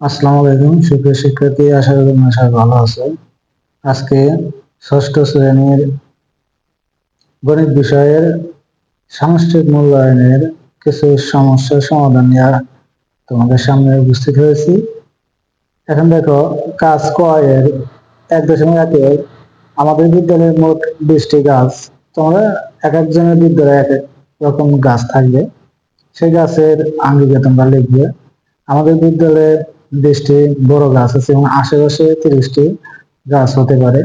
আসসালামু আলাইকুম, সুপ্রিয় শিক্ষার্থী, আশা করি ভালো আজকে ষষ্ঠ শ্রেণির গণিত বিষয়ের মূল্যায়নের কিছু সমস্যার সমাধান নিয়ে তোমাদের সামনে উপস্থিত হয়েছি। এখন দেখো, কাজ কয়ের এক দশমিক একে আমাদের বিদ্যালয়ের মোট বিশটি গাছ। তোমরা এক একজনের বিদ্যালয়ে এক এক রকম গাছ থাকবে। সেই গাছের আঙ্গিকে তোমরা লিখবে। আমাদের বিদ্যালয়ে বিশটি বড় গাছ আছে এবং আশেপাশে তিরিশটি গাছ হতে পারে।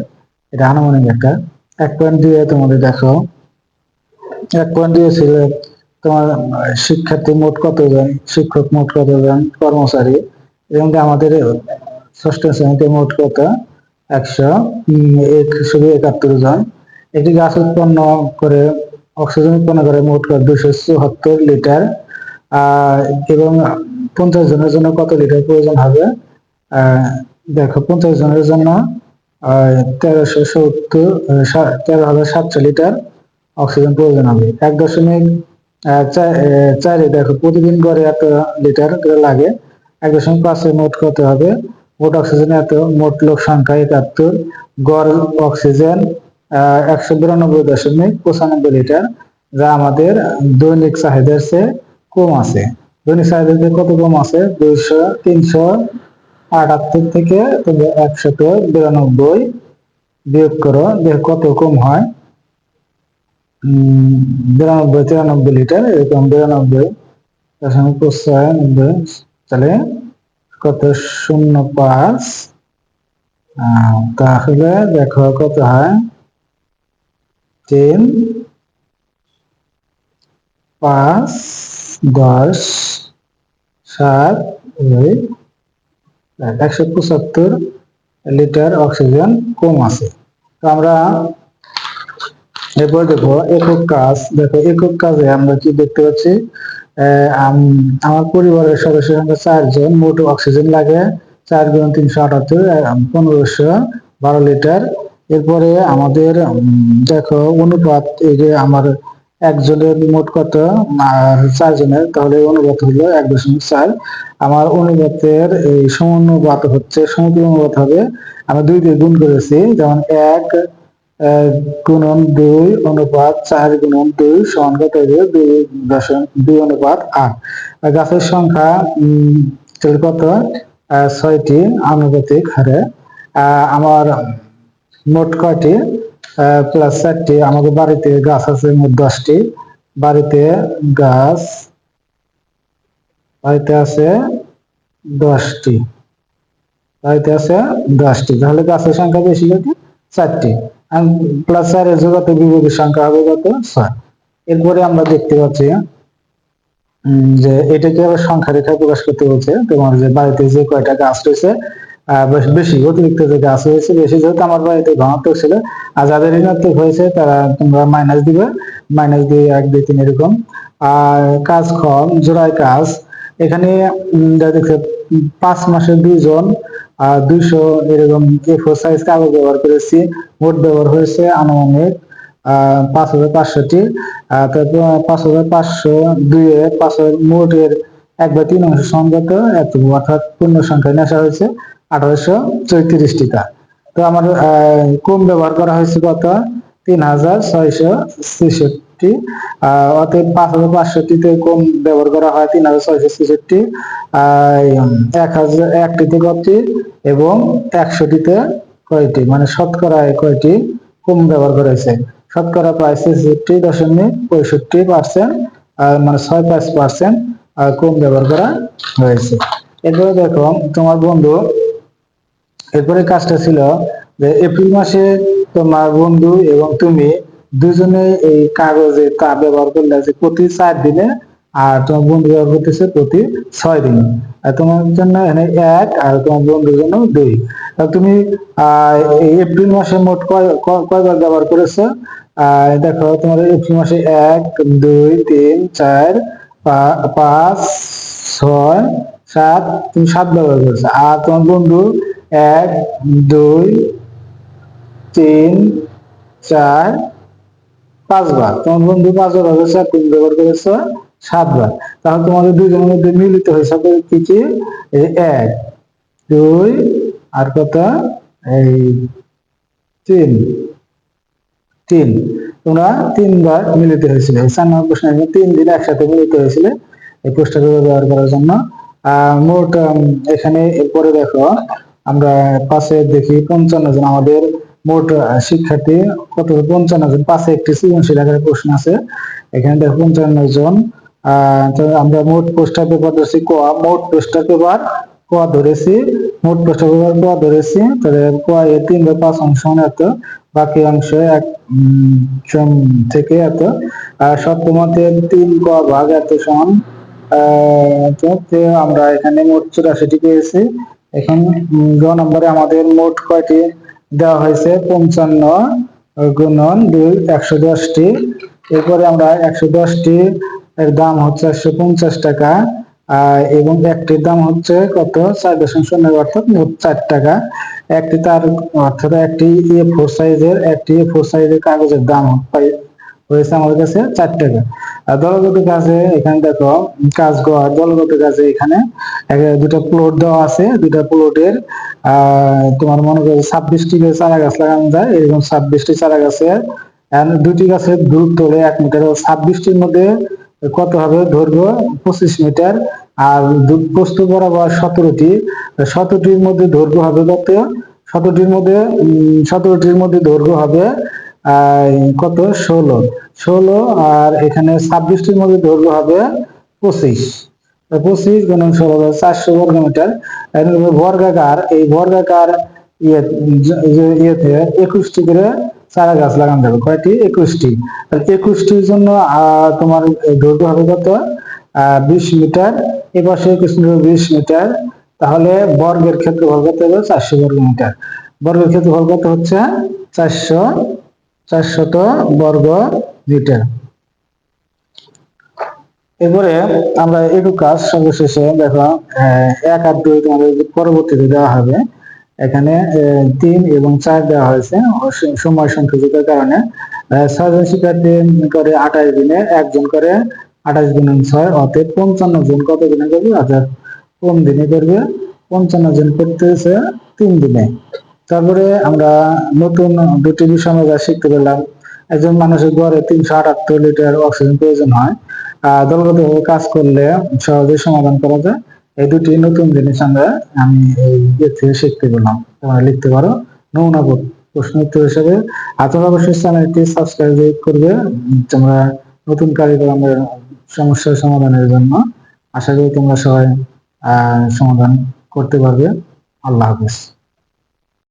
এটা আনুমানিক একটা। এক পয়েন্ট দিয়ে তোমাদের দেখো এক পয়েন্ট দিয়ে ছিল তোমার শিক্ষার্থী মোট কতজন? শিক্ষক মোট কতজন? কর্মচারী? এবং আমাদের ষষ্ঠ শ্রেণীতে মোট কত? একশো একশো একাত্তর জন। একটি গাছ উৎপন্ন করে, অক্সিজেন উৎপন্ন করে মোট দুশো চুয়াত্তর লিটার। আহ, এবং পঞ্চাশ জনের জন্য কত লিটার প্রয়োজন হবে? দেখো, পঞ্চাশ জনের জন্য তেরোশো সত্তর তেরো হাজার সাতশো লিটার অক্সিজেন প্রয়োজন হবে। এক দশমিক চারে দেখো, প্রতিদিন গড়ে এত লিটার লাগে। এক দশমিক পাঁচে মোট কত হবে? মোট অক্সিজেন এত, মোট লোক সংখ্যা একাত্তর। গড় অক্সিজেন একশো বিরানব্বই দশমিক পঁচানব্বই লিটার, যা আমাদের দৈনিক চাহিদার চেয়ে কম আছে। দৈনিক চাহিদা কত কম আছে? দুইশো, তিনশো, আটাত্তর থেকে একশত বিরানব্বই বিয়োগ করো, দেখ কত কম হয়। বিরানব্বই, তিরানব্বই লিটার, এরকম বিরানব্বই দশমিক পঁচানব্বই তাহলে কত? শূন্য পাঁচ। তাহলে দেখো কত হয়? তিন, পাঁচ, দশ। সাত ওই একশো পঁচাত্তর লিটার অক্সিজেন কম আছে। তো আমরা এরপর দেখো, একক কাজ। দেখো, একক কাজে আমরা কি দেখতে পাচ্ছি? আমার পরিবারের সদস্য সংখ্যা চারজন, মোট অক্সিজেন লাগে চার গুণ তিনশো আটাত্তর পনেরোশো বারো লিটার। এরপরে আমাদের দেখো, অনুপাত, এই যে আমার একজনের মোট কত? আর চারজনের, তাহলে অনুপাত হলো এক দশমিক চার। আমার অনুপাতের এই সমানুপাত হচ্ছে সমতুল অনুপাত হবে, আমি দুই দিয়ে গুণ করেছি, যেমন এক গুণন দুই অনুপাত চার গুণন দুই সমান কত দুই দশমিক, দুই অনুপাত আট। গাছের সংখ্যা কত? ছয়টি আনুপাতিক হারে। আমার মোট কয়টি? প্লাস চারটি, আমাদের বাড়িতে গাছ আছে মোট দশটি। বাড়িতে গাছ, বাড়িতে আছে দশটি। বাড়িতে আছে দশটি। তাহলে গাছের সংখ্যা বেশি কত চারটি। প্লাস চারের জগতে বিভেদের সংখ্যা হবে কত? ছয়। এরপরে আমরা দেখতে পাচ্ছি যে এটাকে আবার সংখ্যা রেখা প্রকাশ করতে বলছে। তোমার যে বাড়িতে যে কয়টা গাছ রয়েছে বেশি অতিরিক্ত যে গাছ হয়েছে বেশি যেহেতু আমার বাড়িতে ঘনত্ব ছিল, আর যাদের ঋণাত্মক হয়েছে, তারা তোমরা মাইনাস দিবে মাইনাস দিয়ে এক, দুই, তিন এরকম। আর কাজ কম জোড়ায় কাজ, এখানে দেখছে পাঁচ মাসের দুইজন আর দুইশো এরকম এ ফোর সাইজ কাগজ ব্যবহার করেছি মোট ব্যবহার হয়েছে আনুমানিক পাঁচ হাজার পাঁচশোটি। তারপর পাঁচ হাজার পাঁচশো দুই পাঁচ হাজার মোটের এক বা তিন অংশ সংগত, এত অর্থাৎ পূর্ণ সংখ্যায় নেশা হয়েছে। আঠারোশো চৌত্রিশটিকা তো আমার কম ব্যবহার করা হয়েছে কত? তিন হাজার ছয়শো ছেষট্টি। অতএব পাঁচ হাজার পাঁচষট্টিতে কম ব্যবহার করা হয়, তিন হাজার ছয়শো ছেষট্টি। এক হাজার, একটিতে কয়টি? এবং একশোটিতে কয়টি? মানে শতকরায় কয়টি কম ব্যবহার করা হয়েছে? শতকরা প্রায় ছেষট্টি দশমিক পঁয়ষট্টি পার্সেন্ট মানে ছয় পাঁচ পার্সেন্ট কম ব্যবহার করা হয়েছে। এরপরে দেখো, তোমার বন্ধু এরপরে কাজটা ছিল যে এপ্রিল মাসে তোমার বন্ধু এবং তুমি দুজনে এই কাগজে তা ব্যবহার করলে যে প্রতি চার দিনে, আর তোমার বন্ধু ব্যবহার করতেছে প্রতি ছয় দিনে। আর তোমার জন্য এখানে এক, আর তোমার বন্ধুর জন্য দুই। তুমি এই এপ্রিল মাসে মোট কয় কয়বার ব্যবহার করেছ? দেখো, তোমার এপ্রিল মাসে এক, দুই, তিন, চার পাঁচ, ছয় সাত, তুমি সাত ব্যবহার করেছ। আর তোমার বন্ধু এক, দুই, তিন, চার পাঁচবার তোমার বন্ধু পাঁচবার হয়েছে তুমি ব্যবহার করেছ সাতবার তাহলে তোমাদের দুজনের মধ্যে মিলিত হয়েছে কি কি? এক, দুই, আর কত? এই তিন তিন। তোমরা তিনবার মিলিত হয়েছিল। চার নম্বর প্রশ্নের জন্য তিন দিন একসাথে মিলিত হয়েছিল এই পোস্টারগুলো ব্যবহার করার জন্য। মোট এখানে এরপরে দেখো, আমরা পাশে দেখি পঞ্চান্ন জন আমাদের মোট শিক্ষার্থী, কত? পঞ্চান্ন জন। পাশে একটি সৃজনশীল আকারের প্রশ্ন আছে। এখানে দেখো পঞ্চান্ন জন। আমরা মোট পোস্টার পেপার ধরছি ক, মোট পোস্টার পেপার ক ধরেছি, মোট পোস্টার পেপার ক ধরেছি। তাহলে ক এর তিন বা পাঁচ অংশ মানে এত, বাকি অংশ এক থেকে এত। আর সপ্তমতে তিন ক ভাগ এত সমান আমরা এখানে মোট চুরাশিটি পেয়েছি। এখন গ নম্বরে আমাদের মোট কয়টি দেওয়া হয়েছে? পঞ্চান্ন গুণন দুই একশো দশটি। এরপরে আমরা একশো দশটি এর দাম হচ্ছে একশো পঞ্চাশ টাকা আহ, এবং একটির দাম হচ্ছে কত? চার দশমিক শূন্য অর্থাৎ মোট চার টাকা। একটি তার অর্থাৎ একটি এ ফোর সাইজের একটি ফোর সাইজের কাগজের দাম হয়েছে আমাদের কাছে চার টাকা। দলগত কাজে এখানে দেখো, কাজ দলগত কাজে এখানে দুটা প্লট দেওয়া আছে। দুটা প্লটের তোমার মনে করো ছাব্বিশটি চারা গাছ লাগানো যায়। এরকম ছাব্বিশটি চারা গাছের দুটি গাছের দূরত্ব হলো এক মিটার ছাব্বিশটির মধ্যে কত হবে? দৈর্ঘ্য পঁচিশ মিটার আর প্রস্থ বরাবর সতেরোটি। সতেরোটির মধ্যে দৈর্ঘ্য হবে কত? সতেরোটির মধ্যে সতেরোটির মধ্যে দৈর্ঘ্য হবে কত? ষোলো। ষোলো আর এখানে ছাব্বিশটির মধ্যে দৈর্ঘ্য হবে পঁচিশ। পঁচিশ গুণন ষোলো চারশো বর্গ মিটার বর্গাকার, এই বর্গাকার ইয়ে ইয়ে- ইয়েতে একুশটি করে চারা গাছ লাগানো যাবে। কয়টি? একুশটি। একুশটির জন্য তোমার দৈর্ঘ্য হবে কত? বিশ মিটার। এপাশে একুশ মিটার বিশ মিটার। তাহলে বর্গের ক্ষেত্রফল কত হবে? চারশো বর্গ মিটার বর্গের ক্ষেত্রফল কত হচ্ছে? চারশো চারশত বর্গ মিটার। এরপরে আমরা একটু কাজ সর্বশেষে দেখো এক আর দুই তোমাদের পরবর্তীতে দেওয়া হবে, এখানে তিন এবং চার দেওয়া হয়েছে সময় সংকুচিতের কারণে ছয়জন শিক্ষার্থী করে আঠাশ দিনে একজন করে আঠাশ গুণন ছয়, অতএব পঞ্চান্ন জন কত দিনে করবে? অর্থাৎ কোন দিনে করবে? পঞ্চান্ন জন করতেছে তিন দিনে। তারপরে আমরা নতুন দুটি বিষয় আমরা শিখতে পেলাম একজন মানুষের গড়ে তিনশো আটাত্তর লিটার অক্সিজেন প্রয়োজন হয়। দলগতভাবে কাজ করলে সহজে সমাধান করা যায়। এই দুটি নতুন জিনিস আমরা, আমি এই ইয়ে থেকে শিখতে পেলাম তোমরা লিখতে পারো। নমুনা প্রশ্ন উত্তর হিসেবে আর তোমরা অবশ্যই চ্যানেলটি সাবস্ক্রাইব করবে। তোমরা নতুন কারিগরমের সমস্যার সমাধানের জন্য আশা করি তোমরা সবাই, আহ সমাধান করতে পারবে। আল্লাহ হাফেজ।